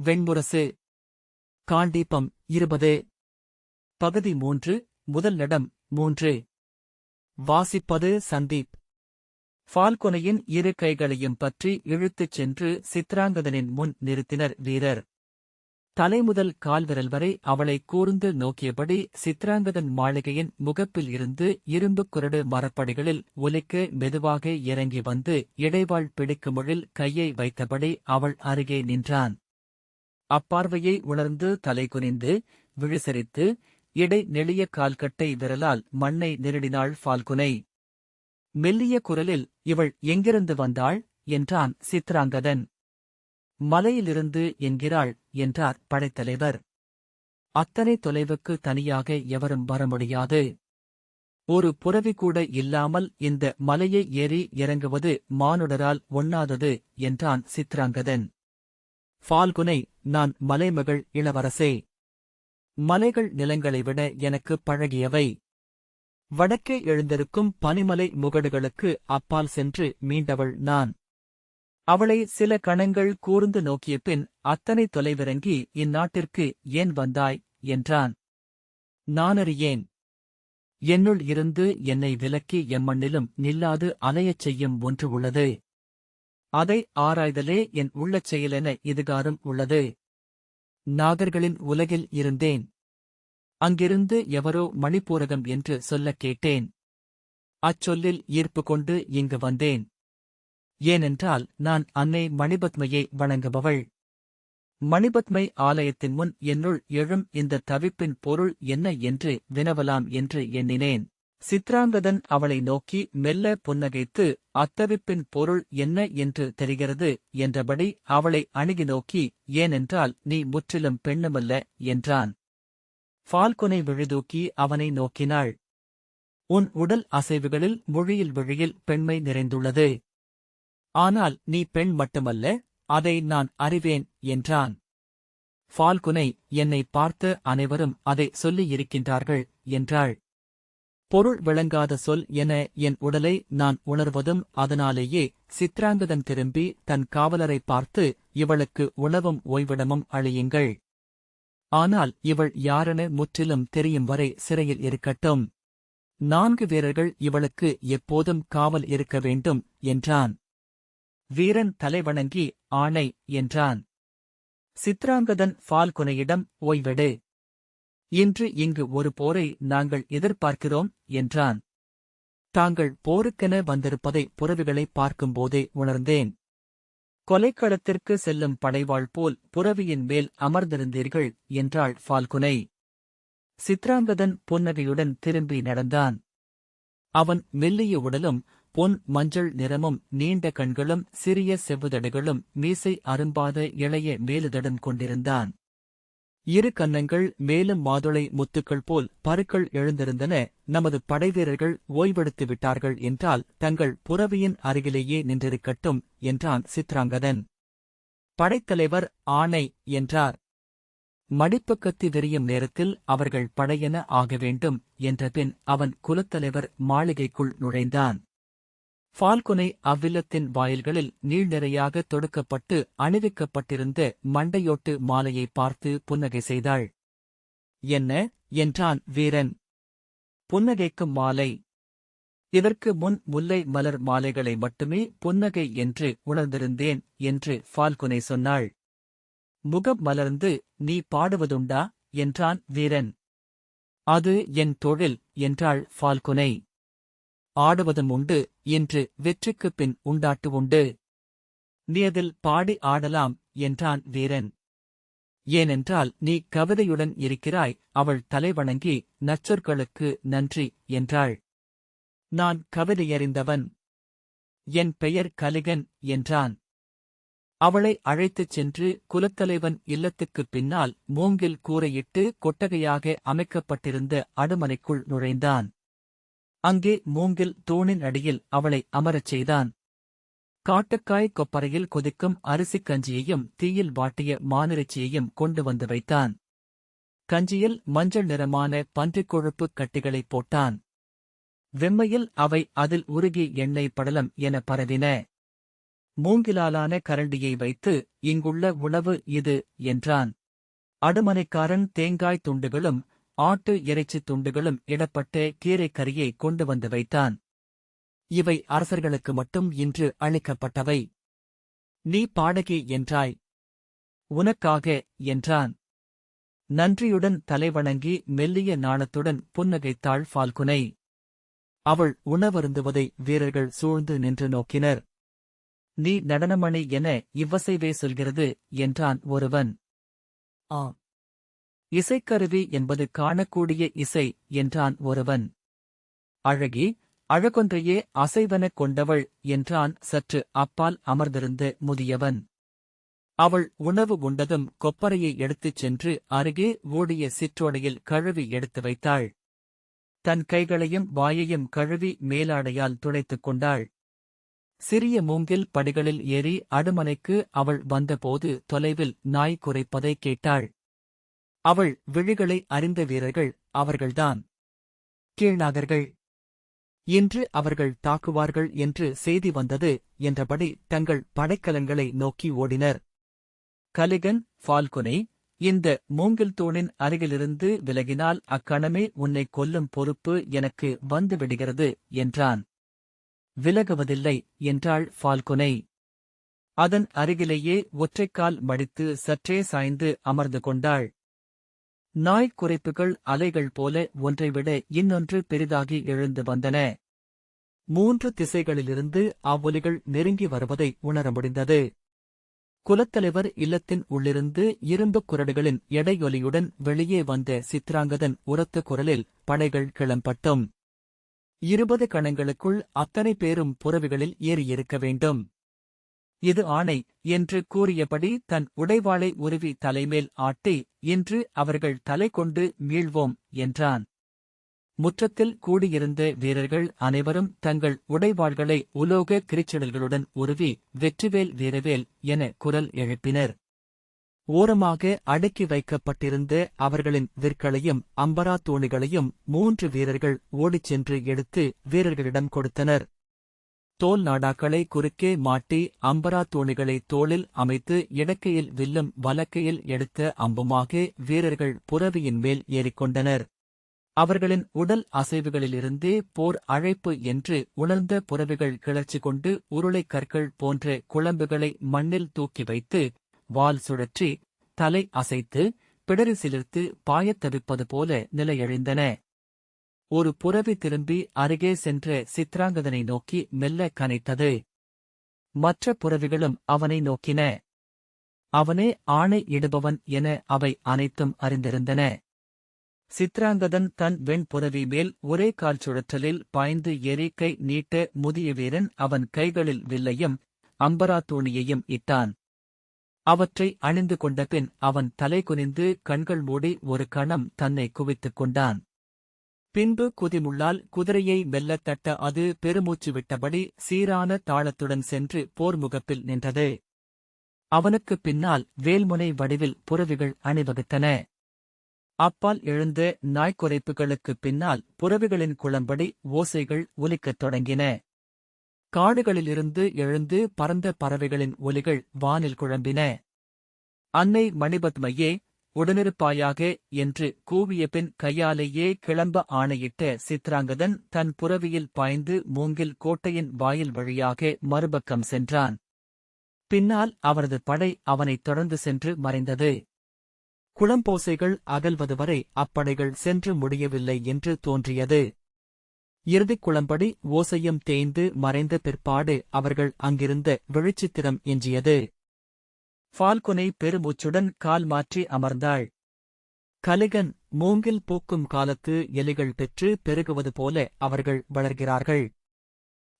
வெண்முரசு. காண்டீபம் இருபது. பகுதி மூன்று முதல் இடம் மூன்று. வாசிப்பது சந்தீப். ஃபால்கொனையின் இரு கைகளையும் பற்றி இழுத்துச் சென்று சித்ராங்கதனின் முன் நிறுத்தினர் வீரர். தலைமுதல் கால்விரல் வரை அவளை கூர்ந்து நோக்கியபடி சித்ராங்கதன் மாளிகையின் முகப்பில் இருந்து இரும்புக் குரடு மரப்படிகளில் ஒலிக்க மெதுவாக இறங்கி வந்து இடைவாள் பிடிக்குமுழில் கையை வைத்தபடி அவள் அருகே நின்றான். அப்பார்வையை உணர்ந்து தலை குனிந்து விழிசரித்து இடை நெளிய கால்கட்டை விரலால் மண்ணை நெருடினாள் ஃபால்குனை. மெல்லிய குரலில் இவள் எங்கிருந்து வந்தாள்? என்றான் சித்ராங்கதன். மலையிலிருந்து என்கிறாள் என்றார் படைத்தலைவர். அத்தனை தொலைவுக்கு தனியாக எவரும் வர முடியாது. ஒரு புறவி கூட இல்லாமல் இந்த மலையை ஏறி இறங்குவது மானுடரால் ஒண்ணாதது என்றான் சித்ராங்கதன். ஃபால்குனை நான் மலைமகள் இளவரசே. மலைகள் நிலங்களை விட எனக்கு பழகியவை. வடக்கே எழுந்திருக்கும் பனிமலை முகடுகளுக்கு அப்பால் சென்று மீண்டவள் நான். அவளை சில கணங்கள் கூர்ந்து நோக்கிய பின் அத்தனை தொலைவிறங்கி இந்நாட்டிற்கு ஏன் வந்தாய்? என்றான். நானறியேன். என்னுள் இருந்து என்னை விலக்கி எம்மண்ணிலும் நில்லாது அலையச் செய்யும் ஒன்று உள்ளது. அதை ஆராய்தலே என் உள்ளச் செயலென இதுகாரும் உள்ளது. நாகர்களின் உலகில் இருந்தேன். அங்கிருந்து எவரோ மணிப்பூரகம் என்று சொல்லக் கேட்டேன். அச்சொல்லில் ஈர்ப்பு கொண்டு இங்கு வந்தேன். ஏனென்றால் நான் அன்னை மணிபத்மையை வணங்குபவள். மணிபத்மை ஆலயத்தின் முன் என்னுள் எழும் இந்த தவிப்பின் பொருள் என்ன என்று வினவலாம் என்று எண்ணினேன். சித்ராங்கதன் அவளை நோக்கி மெல்ல புன்னகைத்து அத்தவிப்பின் பொருள் என்ன என்று தெரிகிறது? என்றபடி அவளை அணுகி நோக்கி ஏனென்றால் நீ முற்றிலும் பெண்ணுமல்ல என்றான். ஃபால்குனை விழுதூக்கி அவனை நோக்கினாள். உன் உடல் அசைவுகளில் மொழியில் விழியில் பெண்மை நிறைந்துள்ளது. ஆனால் நீ பெண் மட்டுமல்ல அதை நான் அறிவேன் என்றான். ஃபால்குனை என்னை பார்த்த அனைவரும் அதை சொல்லியிருக்கின்றார்கள் என்றாள். பொருள் விளங்காத சொல் என என் உடலை நான் உணர்வதும் அதனாலேயே சித்ராங்கதன் திரும்பி தன் காவலரை பார்த்து இவளுக்கு உணவும் ஓய்விடமும் அழியுங்கள். ஆனால் இவள் யாரென முற்றிலும் தெரியும் வரை சிறையில் இருக்கட்டும். நான்கு வீரர்கள் இவளுக்கு எப்போதும் காவல் இருக்க வேண்டும் என்றான். வீரன் தலைவணங்கி ஆணை என்றான். சித்ராங்கதன் ஃபால்குனையிடம் ஓய்வெடு இன்று இங்கு ஒரு போரை நாங்கள் எதிர்பார்க்கிறோம் என்றான். தாங்கள் போருக்கென வந்திருப்பதை புறவிகளை பார்க்கும்போதே உணர்ந்தேன். கொலைக்களத்திற்கு செல்லும் படைவாள் போல் புறவியின் மேல் அமர்ந்திருந்தீர்கள் என்றாள் ஃபால்குனை. சித்ராங்கதன் புன்னகையுடன் திரும்பி நடந்தான். அவன் மெல்லிய உடலும் பொன் மஞ்சள் நிறமும் நீண்ட கண்களும் சிறிய செவ்வுதடுகளும் மீசை அரும்பாத இளைய மேலுதடன் கொண்டிருந்தான். இரு கன்னங்கள் மேலும் மாதுளை முத்துக்கள் போல் பருக்கள் எழுந்திருந்தன. நமது படைவீரர்கள் ஓய்வெடுத்து விட்டார்கள் என்றால் தங்கள் புறவியின் அருகிலேயே நின்றிருக்கட்டும் என்றான் சித்ராங்கதன். படைத்தலைவர் ஆணை என்றார். மடிப்பக்கத்தி விரியும் நேரத்தில் அவர்கள் படையென ஆக வேண்டும் என்றபின் அவன் குலத்தலைவர் மாளிகைக்குள் நுழைந்தான். ஃபால்குனை அவ்வில்லத்தின் வாயில்களில் நீள் நிறையாக தொடுக்கப்பட்டு அணிவிக்கப்பட்டிருந்த மண்டையோட்டு மாலையை பார்த்து புன்னகை செய்தாள். என்ன? என்றான் வீரன். புன்னகைக்கும் மாலை. இதற்கு முன் முல்லை மலர் மாலைகளை மட்டுமே புன்னகை என்று உணர்ந்திருந்தேன் என்று ஃபால்குனை சொன்னாள். முகம் மலர்ந்து நீ பாடுவதுண்டா? என்றான் வீரன். அது என் தொழில் என்றாள் ஃபால்குனை. ஆடுவதும் உண்டு என்று வெற்றிக்குப் பின் உண்டாட்டு உண்டு. நீ அதில் பாடி ஆடலாம் என்றான் வீரன். ஏனென்றால் நீ கவிதையுடன் இருக்கிறாய் அவள் தலைவணங்கி நச்சொற்களுக்கு நன்றி என்றாள். நான் கவிதையறிந்தவன். என் பெயர் கலிகன் என்றான். அவளை அழைத்துச் சென்று குலத்தலைவன் இல்லத்துக்குப் பின்னால் மூங்கில் கூரையிட்டு கொட்டகையாக அமைக்கப்பட்டிருந்த அடுமனைக்குள் நுழைந்தான். அங்கே மூங்கில் தூணின் அடியில் அவளை அமரச் செய்தான். காட்டுக்காய் கொப்பரையில் கொதிக்கும் அரிசிக் கஞ்சியையும் தீயில் வாட்டிய மானிறைச்சியையும் கொண்டு வந்து வைத்தான். கஞ்சியில் மஞ்சள் நிறமான பன்றிக் கொழுப்புக் கட்டிகளைப் போட்டான். வெம்மையில் அவை அதில் உருகி எண்ணெய் படலம் என பரவின. மூங்கிலாலான கரண்டியை வைத்து இங்குள்ள உணவு இது என்றான். அடுமனைக்காரன் தேங்காய் துண்டுகளும் ஆட்டு இறைச்சி துண்டுகளும் இடப்பட்டு கீரைக்கரியை கொண்டு வந்து வைத்தான். இவை அரசர்களுக்கு மட்டும் இன்று அளிக்கப்பட்டவை. நீ பாடகி என்றாய். உனக்காக என்றான். நன்றியுடன் தலைவணங்கி மெல்லிய நாணத்துடன் புன்னகைத்தாள் ஃபால்குனை. அவள் உணவருந்துவதை வீரர்கள் சூழ்ந்து நின்று நோக்கினர். நீ நடனமணி என இவ்வசைவே சொல்கிறது என்றான் ஒருவன். ஆ இசைக்கருவி என்பது காணக்கூடிய இசை என்றான் ஒருவன். அழகி அழகொன்றையே அசைவனக் கொண்டவள் என்றான் சற்று அப்பால் அமர்ந்திருந்த முதியவன். அவள் உணவு உண்டதும் கொப்பரையை எடுத்துச் சென்று அருகே ஓடிய சிற்றோடையில் கழுவி எடுத்து வைத்தாள். தன் கைகளையும் வாயையும் கழுவி மேலாடையால் துடைத்துக் கொண்டாள். சிறிய மூங்கில் படிகளில் ஏறி அடுமனைக்கு அவள் வந்தபோது தொலைவில் நாய் குறைப்பதை கேட்டாள். அவள் விழிகளை அறிந்த வீரர்கள் அவர்கள்தான். கீழ்நாகர்கள். இன்று அவர்கள் தாக்குவார்கள் என்று செய்தி வந்தது என்றபடி தங்கள் படைக்கலங்களை நோக்கி ஓடினர். கலிகன் ஃபால்குனை இந்த மூங்கில் தூணின் அருகிலிருந்து விலகினால் அக்கணமே உன்னை கொல்லும் பொறுப்பு எனக்கு வந்துவிடுகிறது என்றான். விலகுவதில்லை என்றாள் ஃபால்குனை. அதன் அருகிலேயே ஒற்றைக்கால் மடித்து சற்றே சாய்ந்து அமர்ந்து கொண்டாள். நாய் குறைப்புகள் அலைகள் போல ஒன்றைவிட இன்னொன்று பெரிதாகி எழுந்து வந்தன. மூன்று திசைகளிலிருந்து அவ்வொலிகள் நெருங்கி வருவதை உணர முடிந்தது. குலத்தலைவர் இல்லத்தின் உள்ளிருந்து இரும்புக் குரடுகளின் எடையொலியுடன் வெளியே வந்த சித்ராங்கதன் உரத்த குரலில் படைகள் கிளம்பட்டும். இருபது கணங்களுக்குள் அத்தனை பேரும் புறவிகளில் ஏறியிருக்க வேண்டும். இது ஆணை என்று கூறியபடி தன் உடைவாளை உருவி தலைமேல் ஆட்டி இன்று அவர்கள் தலை கொண்டு மீள்வோம் என்றான். முற்றத்தில் கூடியிருந்த வீரர்கள் அனைவரும் தங்கள் உடைவாள்களை உலோக கிரிச்சடல்களுடன் உருவி வெற்றிவேல் வீரவேல் என குரல் எழுப்பினர். ஓரமாக அடுக்கி வைக்கப்பட்டிருந்த அவர்களின் விற்களையும் அம்பரா தோணிகளையும் மூன்று வீரர்கள் ஓடிச் சென்று எடுத்து வீரர்களிடம் கொடுத்தனர். தோல் நாடாக்களை குறுக்கே மாட்டி அம்பரா தோணிகளை தோளில் அமைத்து இடக்கையில் வில்லும் வலக்கையில் எடுத்த அம்புமாக வீரர்கள் புறவியின் மேல் ஏறிக்கொண்டனர். அவர்களின் உடல் அசைவுகளிலிருந்தே போர் அழைப்பு என்று உணர்ந்த புறவிகள் கிளர்ச்சி கொண்டு உருளைக் கற்கள் போன்ற குழம்புகளை மண்ணில் தூக்கி வைத்து வால் சுழற்றி தலை அசைத்து பிடரி சிலிர்த்து பாயத் தவிப்பது போல நிலையழிந்தன. ஒரு புறவி திரும்பி அருகே சென்ற சித்ராங்கதனை நோக்கி மெல்ல கனைத்தது. மற்ற புறவிகளும் அவனை நோக்கின. அவனே ஆணை இடுபவன் என அவை அனைத்தும் அறிந்திருந்தன. சித்ராங்கதன் தன் வெண்புறவி மேல் ஒரே கால் சுழற்றலில் பாய்ந்து எரிக்கை நீட்ட முதிய வீரன் அவன் கைகளில் வில்லையும் அம்பராதூணியையும் இட்டான். அவற்றை அணிந்து கொண்ட பின் அவன் தலை குனிந்து கண்கள் மூடி ஒரு கணம் தன்னை குவித்துக் கொண்டான். பின்பு குதிமுள்ளால் குதிரையை மெல்லத் தட்ட அது பெருமூச்சு விட்டபடி சீரான தாளத்துடன் சென்று போர்முகப்பில் நின்றது. அவனுக்குப் பின்னால் வேல்முனை வடிவில் புறவிகள் அணிவகுத்தன. அப்பால் எழுந்த நாய்க்குறைப்புகளுக்குப் பின்னால் புறவிகளின் குளம்படி ஓசைகள் ஒலிக்கத் தொடங்கின. காடுகளிலிருந்து எழுந்து பறந்த பறவைகளின் ஒலிகள் வானில் குழம்பின. அன்னை மணிபத்மையே உடனிருப்பாயாக என்று கூவிய பின் கையாலேயே கிளம்ப ஆணையிட்ட சித்ராங்கதன் தன் புறவியில் பாய்ந்து மூங்கில் கோட்டையின் வாயில் வழியாக மறுபக்கம் சென்றான். பின்னால் அவரது படை அவனைத் தொடர்ந்து சென்று மறைந்தது. குளம்போசைகள் அகல்வது வரை அப்படைகள் சென்று முடியவில்லை என்று தோன்றியது. இறுதிக் குளம்படி ஓசையும் தேய்ந்து மறைந்த பிற்பாடு அவர்கள் அங்கிருந்த வெளிச்சித்திரம் எஞ்சியது. ஃபால்குனை பெருமூச்சுடன் கால் மாற்றி அமர்ந்தாள். கலிகன் மூங்கில் பூக்கும் காலத்து எலிகள் பெற்று பெருகுவது போல அவர்கள் வளர்கிறார்கள்.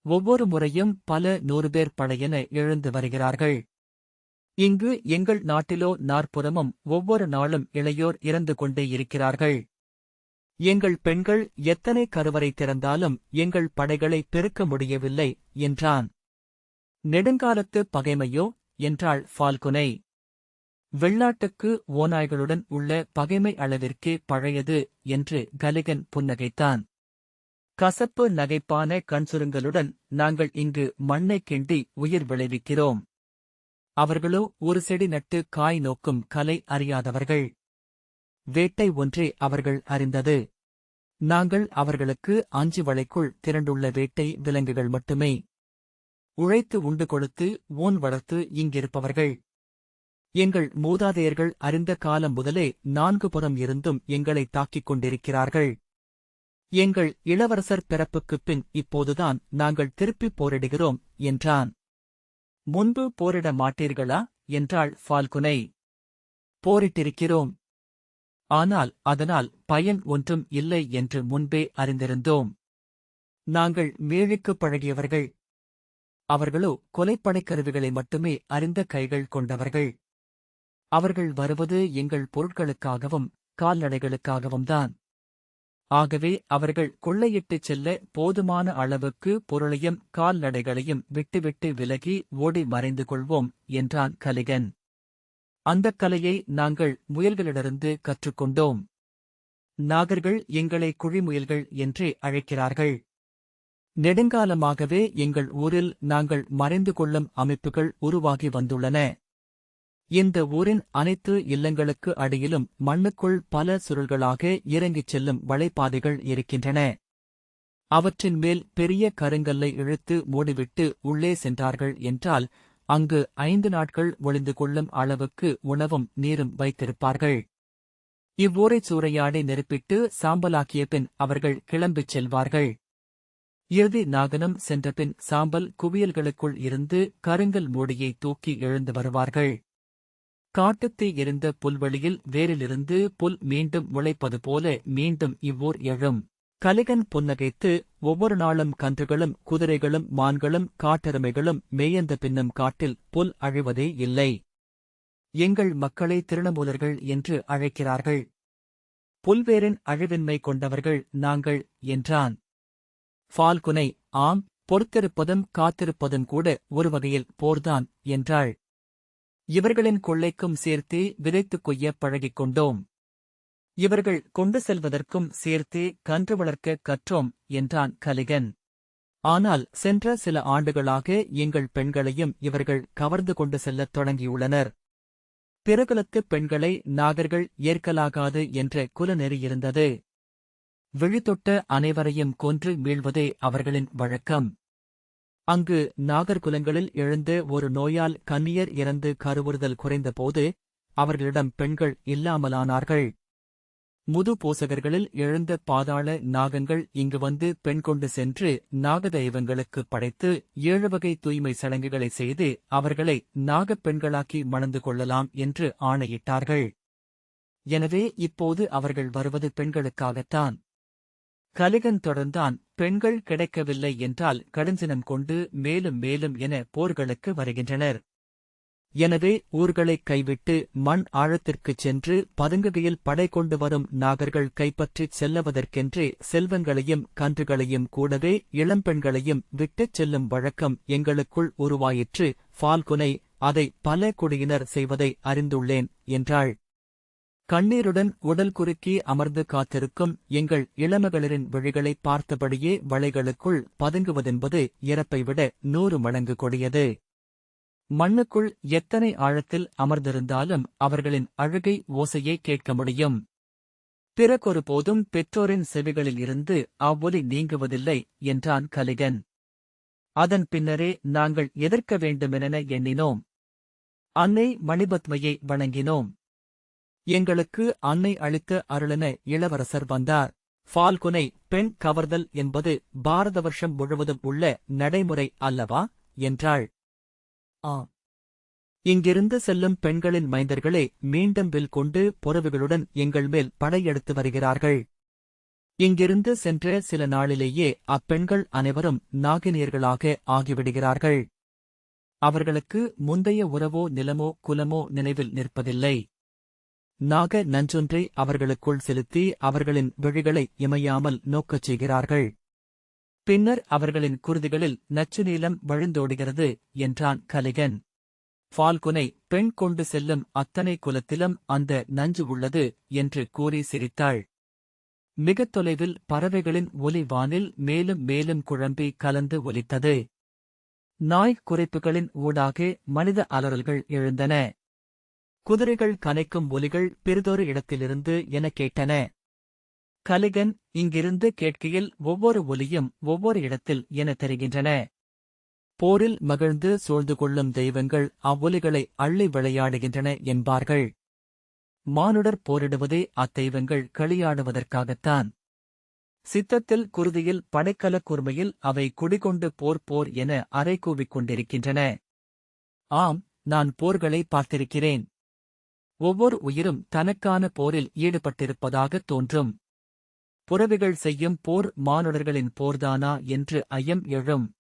ஒவ்வொரு முறையும் பல நூறு பேர் படையென எழுந்து வருகிறார்கள். இங்கு எங்கள் நாட்டிலோ நாற்புறமும் ஒவ்வொரு நாளும் இளையோர் இறந்து கொண்டே இருக்கிறார்கள். எங்கள் பெண்கள் எத்தனை கருவறை திறந்தாலும் எங்கள் படைகளை பெருக்க முடியவில்லை என்றான். நெடுங்காலத்து பகைமையோ என்றாள் ஃபால்குனை. வெள்ளாட்டுக்கு ஓநாய்களுடன் உள்ள பகைமை அளவிற்கே பழையது என்று கலிகன் புன்னகைத்தான். கசப்பு நகைப்பான கண்சுருங்களுடன் நாங்கள் இங்கு மண்ணைக் கிண்டி உயிர் விளைவிக்கிறோம். அவர்களோ ஒரு செடி நட்டு காய் நோக்கும் கலை அறியாதவர்கள். வேட்டை ஒன்றே அவர்கள் அறிந்தது. நாங்கள் அவர்களுக்கு அஞ்சு வளைக்குள் திரண்டுள்ள வேட்டை விலங்குகள் மட்டுமே. உழைத்து உண்டு கொடுத்து ஊன் வளர்த்து இங்கிருப்பவர்கள். எங்கள் மூதாதையர்கள் அறிந்த காலம் முதலே நான்கு புறம் இருந்தும் எங்களை தாக்கிக் கொண்டிருக்கிறார்கள். எங்கள் இளவரசர் பிறப்புக்குப் பின் இப்போதுதான் நாங்கள் திருப்பிப் போரிடுகிறோம் என்றான். முன்பு போரிட மாட்டீர்களா? என்றாள் ஃபால்குனை. போரிட்டிருக்கிறோம். ஆனால் அதனால் பயன் ஒன்றும் இல்லை என்று முன்பே அறிந்திருந்தோம். நாங்கள் மேழுக்குப் பழகியவர்கள் அவர்களோ கொலைப்படைக் கருவிகளை மட்டுமே அறிந்த கைகள் கொண்டவர்கள். அவர்கள் வருவது எங்கள் பொருட்களுக்காகவும் கால்நடைகளுக்காகவும் தான் ஆகவே அவர்கள் கொள்ளையிட்டுச் செல்ல போதுமான அளவுக்கு பொருளையும் கால்நடைகளையும் விட்டுவிட்டு விலகி ஓடி மறைந்து கொள்வோம் என்றான் கலிகன். அந்தக் கலையை நாங்கள் முயல்களிடமிருந்து கற்றுக்கொண்டோம். நாகர்கள் எங்களை குழிமுயல்கள் என்றே அழைக்கிறார்கள். நெடுங்காலமாகவே எங்கள் ஊரில் நாங்கள் மறைந்து கொள்ளும் அமைப்புகள் உருவாகி வந்துள்ளன. இந்த ஊரின் அனைத்து இல்லங்களுக்கு அடியிலும் மண்ணுக்குள் பல சுருள்களாக இறங்கிச் செல்லும் வளைப்பாதைகள் இருக்கின்றன. அவற்றின் மேல் பெரிய கருங்கல்லை இழுத்து மூடிவிட்டு உள்ளே சென்றார்கள் என்றால் அங்கு ஐந்து நாட்கள் ஒளிந்து கொள்ளும் அளவுக்கு உணவும் நீரும் வைத்திருப்பார்கள். இவ்வூரைச் சூறையாடி நெருப்பிட்டு சாம்பலாக்கிய பின் அவர்கள் கிளம்பிச் செல்வார்கள். இறுதி நாகனம் சென்றபின் சாம்பல் குவியல்களுக்குள் இருந்து கருங்கல் மூடியை தூக்கி எழுந்து வருவார்கள். காட்டுத்தீ எரிந்த புல்வெளியில் வேரிலிருந்து புல் மீண்டும் முளைப்பது போல மீண்டும் இவ்வூர் எழும். கலிகன் புன்னகைத்து ஒவ்வொரு நாளும் கன்றுகளும் குதிரைகளும் மான்களும் காட்டெருமைகளும் மேயந்த பின்னும் காட்டில் புல் அழிவதே இல்லை. எங்கள் மக்களை திருணமூலர்கள் என்று அழைக்கிறார்கள். புல்வேரின் அழிவின்மை கொண்டவர்கள் நாங்கள் என்றான். ஃபால்குனை ஆம் பொறுத்திருப்பதும் காத்திருப்பதும் கூட ஒரு வகையில் போர்தான் என்றாள். இவர்களின் கொள்ளைக்கும் சேர்த்தே விதைத்துக் கொய்யப் பழகிக் கொண்டோம். இவர்கள் கொண்டு செல்வதற்கும் சேர்த்தே கன்று வளர்க்க கற்றோம் என்றான் கலிகன். ஆனால் சென்ற சில ஆண்டுகளாக எங்கள் பெண்களையும் இவர்கள் கவர்ந்து கொண்டு செல்லத் தொடங்கியுள்ளனர். பிறகுலத்துப் பெண்களை நாகர்கள் ஏற்கலாகாது என்ற குலநெறி இருந்தது. விழித்தொட்ட அனைவரையும் கொன்று மீள்வதே அவர்களின் வழக்கம். அங்கு நாகர்குலங்களில் எழுந்த ஒரு நோயால் கன்னியர் இறந்து கருவுறுதல் குறைந்தபோது அவர்களிடம் பெண்கள் இல்லாமலானார்கள். முது போசகர்களில் எழுந்த பாதாள நாகங்கள் இங்கு வந்து பெண் கொண்டு சென்று நாகதெய்வங்களுக்கு படைத்து ஏழு வகை தூய்மை சடங்குகளை செய்து அவர்களை நாகப் பெண்களாக்கி மணந்து கொள்ளலாம் என்று ஆணையிட்டார்கள். எனவே இப்போது அவர்கள் வருவது பெண்களுக்காகத்தான். கலிகன் தொடர்ந்தான் பெண்கள் கிடைக்கவில்லை என்றால் கடுஞ்சினம் கொண்டு மேலும் மேலும் என போர்களுக்கு வருகின்றனர். எனவே ஊர்களைக் கைவிட்டு மண் ஆழத்திற்குச் சென்று பதுங்குகையில் படை கொண்டு வரும் நாகர்கள் கைப்பற்றிச் செல்லவதற்கென்றே செல்வங்களையும் கன்றுகளையும் கூடவே இளம்பெண்களையும் விட்டுச் செல்லும் வழக்கம் எங்களுக்குள் உருவாயிற்று. ஃபால்குனை அதை பல குடியினர் செய்வதை அறிந்துள்ளேன் என்றாள். கண்ணீருடன் உடல் குறுக்கி அமர்ந்து காத்திருக்கும் எங்கள் இளமகளிரின் விழிகளை பார்த்தபடியே வளைகளுக்குள் பதுங்குவதென்பது இறப்பை விட நூறு மடங்கு கொடியது. மண்ணுக்குள் எத்தனை ஆழத்தில் அமர்ந்திருந்தாலும் அவர்களின் அழுகை ஓசையை கேட்க முடியும். பிறகொரு போதும் பெற்றோரின் செவிகளில் இருந்து அவ்வொலி நீங்குவதில்லை என்றான் கலிகன். அதன் பின்னரே நாங்கள் எதிர்க்க வேண்டுமென எண்ணினோம். அன்னை மணிபத்மையை வணங்கினோம். எங்களுக்கு அன்னை அளித்த அருளென இளவரசர் வந்தார். ஃபால்குனை பெண் கவர்தல் என்பது பாரத வருஷம் முழுவதும் உள்ள நடைமுறை அல்லவா? என்றாள். ஆ இங்கிருந்து செல்லும் பெண்களின் மைந்தர்களே மீண்டும் வில் கொண்டு பொறவுகளுடன் எங்கள் மேல் படையெடுத்து வருகிறார்கள். இங்கிருந்து சென்ற சில நாளிலேயே அப்பெண்கள் அனைவரும் நாகினியர்களாக ஆகிவிடுகிறார்கள். அவர்களுக்கு முந்தைய உறவோ நிலமோ குலமோ நினைவில் நிற்பதில்லை. நாக நஞ்சொன்றை அவர்களுக்குள் செலுத்தி அவர்களின் விழிகளை இமையாமல் நோக்கச் செய்கிறார்கள். பின்னர் அவர்களின் குருதிகளில் நச்சு நீளம் வழிந்தோடுகிறது என்றான் கலிகன். ஃபால்குனை பெண் கொண்டு செல்லும் அத்தனை குலத்திலும் அந்த நஞ்சு உள்ளது என்று கூறி சிரித்தாள். மிகத் தொலைவில் பறவைகளின் ஒலி வானில் மேலும் மேலும் குழம்பி கலந்து ஒலித்தது. நாய் குறைப்புகளின் ஊடாக மனித அலறல்கள் எழுந்தன. குதிரைகள் கனைக்கும் ஒலிகள் பெரிதொரு இடத்திலிருந்து எனக் கேட்டன. கலிகன் இங்கிருந்து கேட்கையில் ஒவ்வொரு ஒலியும் ஒவ்வொரு இடத்தில் என தெரிகின்றன. போரில் மகிழ்ந்து சூழ்ந்து கொள்ளும் தெய்வங்கள் அவ்வொலிகளை அள்ளி விளையாடுகின்றன என்பார்கள். மானுடர் போரிடுவதே அத்தெய்வங்கள் களியாடுவதற்காகத்தான். சித்தத்தில் குருதியில் படைக்கல கூர்மையில் அவை குடிகொண்டு போர் போர் என அறை கூவிக் கொண்டிருக்கின்றன. ஆம் நான் போர்களை பார்த்திருக்கிறேன். ஒவ்வொரு உயிரும் தனக்கான போரில் ஈடுபட்டிருப்பதாகத் தோன்றும். புறவிகள் செய்யும் போர் மானுடர்களின் போர்தானா என்று ஐயம் எழும்.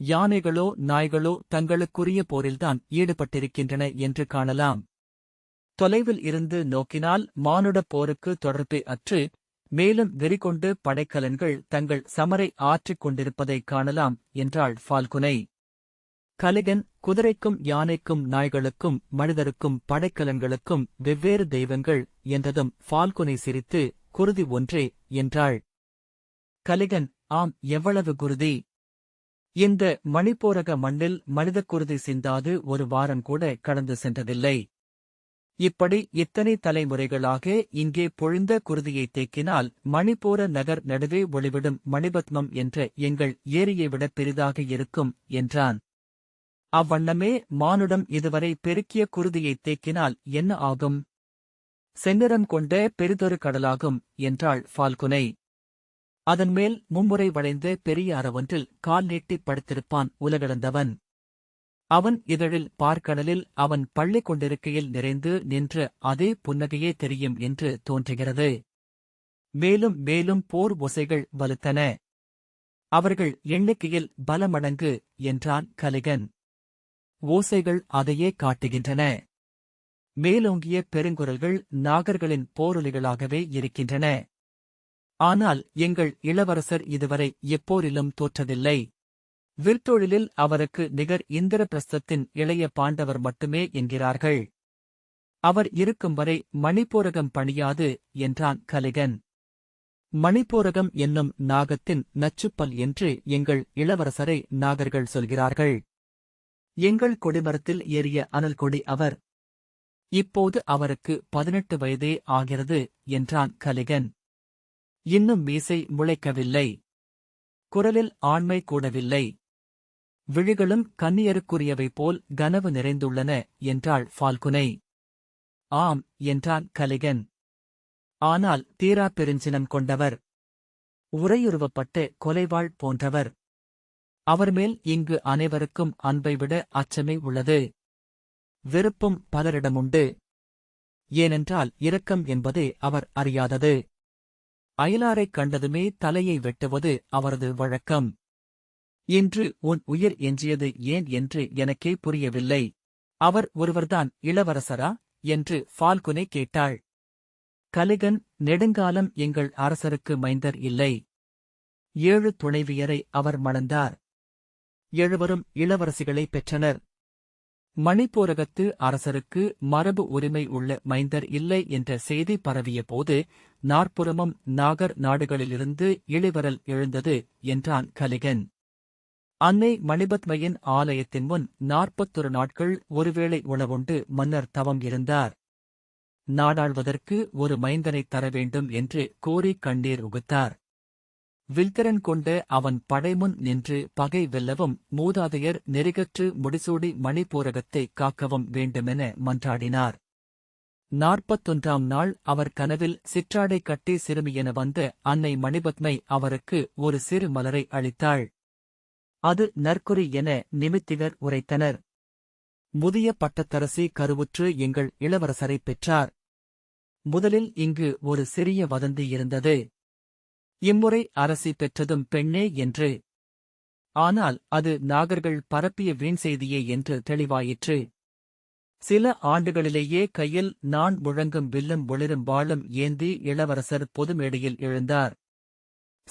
யானைகளோ நாய்களோ தங்களுக்குரிய போரில்தான் ஈடுபட்டிருக்கின்றன என்று காணலாம். தொலைவில் இருந்து நோக்கினால் மானுடப் போருக்கு தொடர்பு அற்று மேலும் வெறிகொண்டு படைக்கலன்கள் தங்கள் சமரை ஆற்றிக் கொண்டிருப்பதைக் காணலாம் என்றாள் ஃபால்குனை. கலிகன் குதிரைக்கும் யானைக்கும் நாய்களுக்கும் மனிதருக்கும் படைக்கலன்களுக்கும் வெவ்வேறு தெய்வங்கள் என்றதும் ஃபால்குனை சிரித்து குருதி ஒன்றே என்றாள். கலிகன் ஆம் எவ்வளவு குருதி? இந்த மணிப்போரக மண்ணில் மனிதக் குருதி சிந்தாது ஒரு வாரம் கூட கடந்து சென்றதில்லை. இப்படி இத்தனை தலைமுறைகளாக இங்கே பொழிந்த குருதியை தேக்கினால் மணிப்பூர நகர் நடுவே ஒளிவிடும் மணிபத்மம் என்ற எங்கள் ஏரியை விட பெரிதாக இருக்கும் என்றான். அவ்வண்ணமே மானுடம் இதுவரை பெருக்கிய குருதியைத் தேக்கினால் என்ன ஆகும்? செந்நிறம் கொண்ட பெரிதொரு கடலாகும் என்றாள் ஃபால்குனை. அதன்மேல் மும்முறை வளைந்த பெரிய அறவொன்றில் கால் நீட்டிப் படுத்திருப்பான் உலகடந்தவன் அவன் இதழில் பார்க்கடலில் அவன் பள்ளி கொண்டிருக்கையில் நிறைந்து நின்ற அதே புன்னகையே தெரியும் என்று தோன்றுகிறது. மேலும் மேலும் போர் ஒசைகள் வலுத்தன. அவர்கள் எண்ணிக்கையில் பலமடங்கு என்றான் கலிகன். ஓசைகள் அதையே காட்டுகின்றன. மேலோங்கிய பெருங்குரல்கள் நாகர்களின் போரொலிகளாகவே இருக்கின்றன. ஆனால் எங்கள் இளவரசர் இதுவரை எப்போரிலும் தோற்றதில்லை. விற்தொழிலில் அவருக்கு நிகர் இந்திரபிரஸ்தத்தின் இளைய பாண்டவர் மட்டுமே என்கிறார்கள். அவர் இருக்கும் வரை மணிப்போரகம் பணியாது என்றான் கலிகன். மணிப்போரகம் என்னும் நாகத்தின் நச்சுப்பல் என்று எங்கள் இளவரசரை நாகர்கள் சொல்கிறார்கள். எங்கள் கொடிமரத்தில் ஏறிய அனல் கொடி அவர். இப்போது அவருக்கு பதினெட்டு வயதே ஆகிறது என்றான் கலிகன். இன்னும் மீசை முளைக்கவில்லை. குரலில் ஆண்மை கூடவில்லை. விழிகளும் கன்னியருக்குரியவை போல் கனவு நிறைந்துள்ளன என்றாள் ஃபால்குனை. ஆம் என்றான் கலிகன். ஆனால் தீரா பெருஞ்சினம் கொண்டவர். உரையுருவப்பட்ட கொலைவாள் போன்றவர். அவர்மேல் இங்கு அனைவருக்கும் அன்பை விட அச்சமே உள்ளது. வெறுப்பும் பலரிடமுண்டு. ஏனென்றால் இரக்கம் என்பதே அவர் அறியாதது. அயலாரைக் கண்டதுமே தலையை வெட்டுவது அவரது வழக்கம். இன்று உன் உயிர் எஞ்சியது ஏன் என்று எனக்கே புரியவில்லை. அவர் ஒருவர்தான் இளவரசரா? என்று ஃபால்குனை கேட்டாள். கலிகன் நெடுங்காலம் எங்கள் அரசருக்கு மைந்தர் இல்லை. ஏழு துணைவியரை அவர் மணந்தார். எழுவரும் இளவரசிகளை பெற்றனர். மணிப்போரகத்து அரசருக்கு மரபு உரிமை உள்ள மைந்தர் இல்லை என்ற செய்தி பரவிய போது நாற்புறமும் நாகர் நாடுகளிலிருந்து இளிவரல் எழுந்தது என்றான் கலிகன். அன்னை மணிபத்மையின் ஆலயத்தின் முன் நாற்பத்தொரு நாட்கள் ஒருவேளை உணவுண்டு மன்னர் தவம் இருந்தார். நாடாள்வதற்கு ஒரு மைந்தனைத் தர வேண்டும் என்று கோரி கண்ணீர் உகுத்தார். வில்கரன் கொண்ட அவன் படைமுன் நின்று பகை வெல்லவும் மூதாதையர் நெறிகற்று முடிசூடி மணிப்பூரகத்தை காக்கவும் வேண்டுமென மன்றாடினார். நாற்பத்தொன்றாம் நாள் அவர் கனவில் சிற்றாடை கட்டி சிறுமியென வந்த அன்னை மணிபத்மை அவருக்கு ஒரு சிறு மலரை அளித்தாள். அது நற்குறி என நிமித்திகர் உரைத்தனர். முதிய பட்டத்தரசி கருவுற்று எங்கள் இளவரசரைப் பெற்றார். முதலில் இங்கு ஒரு சிறிய வதந்தி இருந்தது. இம்முறை அரசி பெற்றதும் பெண்ணே என்று. ஆனால் அது நாகர்கள் பரப்பிய வீண் செய்தியே என்று தெளிவாயிற்று. சில ஆண்டுகளிலேயே கையில் நான் முழங்கும் வில்லும் ஒளிரும் வாழும் ஏந்தி இளவரசர் பொதுமேடையில் எழுந்தார்.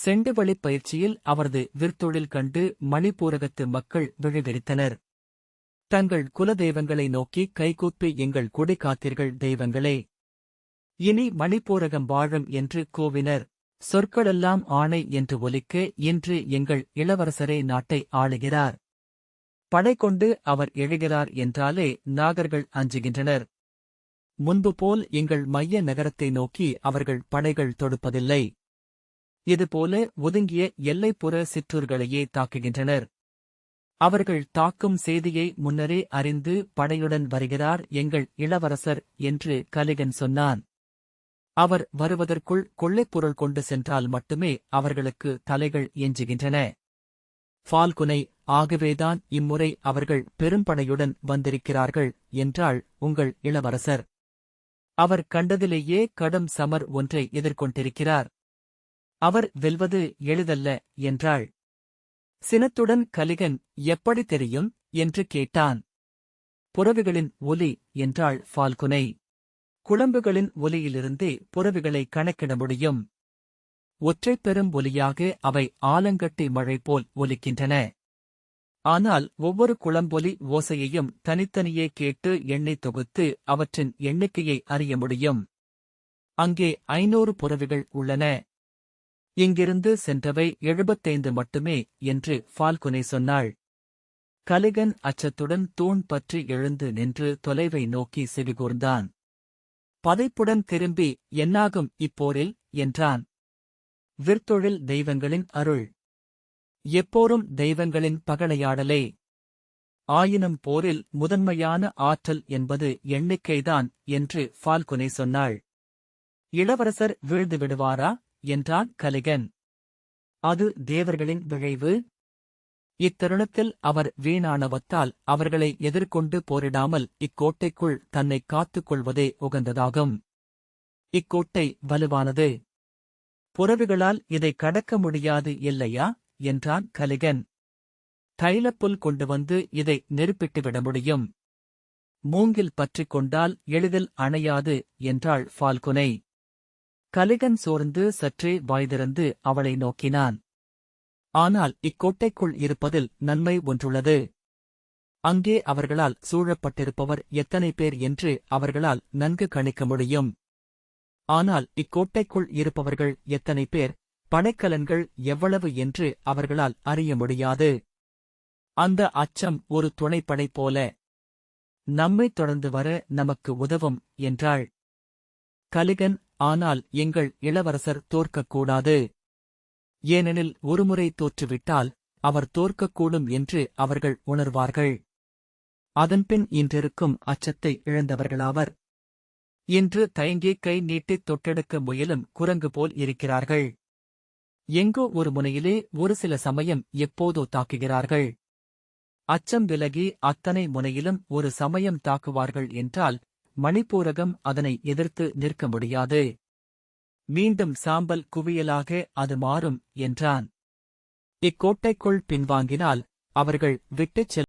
செண்டுவழிப் பயிற்சியில் அவரது விற்தொழில் கண்டு மணிப்பூரகத்து மக்கள் விழுவிரித்தனர் தங்கள் குலதெய்வங்களை நோக்கி கைகூப்பி எங்கள் குடி காத்தீர்கள் தெய்வங்களே. இனி மணிப்பூரகம் வாழும் என்று கூவினர். சொற்களெல்லாம் ஆணை என்று ஒலிக்க இன்று எங்கள் இளவரசரே நாட்டை ஆளுகிறார். படை கொண்டு அவர் எழுகிறார் என்றாலே நாகர்கள் அஞ்சுகின்றனர். முன்பு போல் எங்கள் மைய நகரத்தை நோக்கி அவர்கள் படைகள் தொடுப்பதில்லை. இதுபோல ஒதுங்கிய எல்லைப்புற சிற்றூர்களையே தாக்குகின்றனர். அவர்கள் தாக்கும் செய்தியை முன்னரே அறிந்து படையுடன் வருகிறார் எங்கள் இளவரசர் என்று கலிகன் சொன்னான். அவர் வருவதற்குள் கொள்ளைப்பொருள் கொண்டு சென்றால் மட்டுமே அவர்களுக்கு தலைகள் எஞ்சுகின்றன ஃபால்குனை ஆகவேதான் இம்முறை அவர்கள் பெரும்படையுடன் வந்திருக்கிறார்கள் என்றாள் உங்கள் இளவரசர். அவர் கண்டதிலேயே கடும் சமர் ஒன்றை எதிர்கொண்டிருக்கிறார். அவர் வெல்வது எளிதல்ல என்றாள். சினத்துடன் கலிகன் எப்படி தெரியும்? என்று கேட்டான். புறவிகளின் ஒலி என்றாள் ஃபால்குனை. குளம்புகளின் ஒலியிலிருந்தே புறவிகளை கணக்கிட முடியும். ஒற்றைப் பெரும் ஒலியாக அவை ஆலங்கட்டி மழை போல் ஒலிக்கின்றன. ஆனால் ஒவ்வொரு குளம்பொலி ஓசையையும் தனித்தனியே கேட்டு எண்ணை தொகுத்து அவற்றின் எண்ணிக்கையை அறிய முடியும். அங்கே ஐநூறு புறவிகள் உள்ளன. இங்கிருந்து சென்றவை எழுபத்தைந்து மட்டுமே என்று ஃபால்குனை சொன்னாள். கலிகன் அச்சத்துடன் தூண் பற்றி எழுந்து நின்று தொலைவை நோக்கி செவிகூர்ந்தான். பதைப்புடன் திரும்பி என்னாகும் இப்போரில்? என்றான். விற்தொழில் தெய்வங்களின் அருள். எப்போரும் தெய்வங்களின் பகலையாடலே. ஆயினும் போரில் முதன்மையான ஆற்றல் என்பது எண்ணிக்கைதான் என்று ஃபால்குனை சொன்னாள். இளவரசர் வீழ்ந்து விடுவாரா? என்றான் கலிகன். அது தேவர்களின் விழைவு. இத்தருணத்தில் அவர் வீணானவத்தால் அவர்களை எதிர்கொண்டு போரிடாமல் இக்கோட்டைக்குள் தன்னை காத்துக் கொள்வதே உகந்ததாகும். இக்கோட்டை வலுவானது. புறவிகளால் இதை கடக்க முடியாது இல்லையா? என்றான் கலிகன். தைலப்புல் கொண்டு வந்து இதை நெருப்பிட்டுவிட முடியும். மூங்கில் பற்றிக் கொண்டால் எளிதில் அணையாது என்றாள் ஃபால்குனை. கலிகன் சோர்ந்து சற்றே வாய்திறந்து அவளை நோக்கினான். ஆனால் இக்கோட்டைக்குள் இருப்பதில் நன்மை ஒன்றுள்ளது. அங்கே அவர்களால் சூழப்பட்டிருப்பவர் எத்தனை பேர் என்று அவர்களால் நன்கு கணிக்க முடியும். ஆனால் இக்கோட்டைக்குள் இருப்பவர்கள் எத்தனை பேர் படைக்கலன்கள் எவ்வளவு என்று அவர்களால் அறிய முடியாது. அந்த அச்சம் ஒரு துணைப்படை போல. நம்மை தொடர்ந்து வர நமக்கு உதவும் என்றாள். கலிகன் ஆனால் எங்கள் இளவரசர் தோற்கக்கூடாது. ஏனெனில் ஒருமுறை தோற்றுவிட்டால் அவர் தோற்கக்கூடும் என்று அவர்கள் உணர்வார்கள். அதன்பின் இன்றிருக்கும் அச்சத்தை இழந்தவர்களாவர். இன்று தயங்கி கை நீட்டித் தொட்டெடுக்க முயலும் குரங்கு போல் இருக்கிறார்கள். எங்கோ ஒரு முனையிலே ஒரு சில சமயம் எப்போதோ தாக்குகிறார்கள். அச்சம் விலகி அத்தனை முனையிலும் ஒரு சமயம் தாக்குவார்கள் என்றால் மணிப்பூரகம் அதனை எதிர்த்து நிற்க முடியாது. மீண்டும் சாம்பல் குவியலாக அது மாறும் என்றான். இக்கோட்டைக்குள் பின்வாங்கினால் அவர்கள் விட்டுச் செல்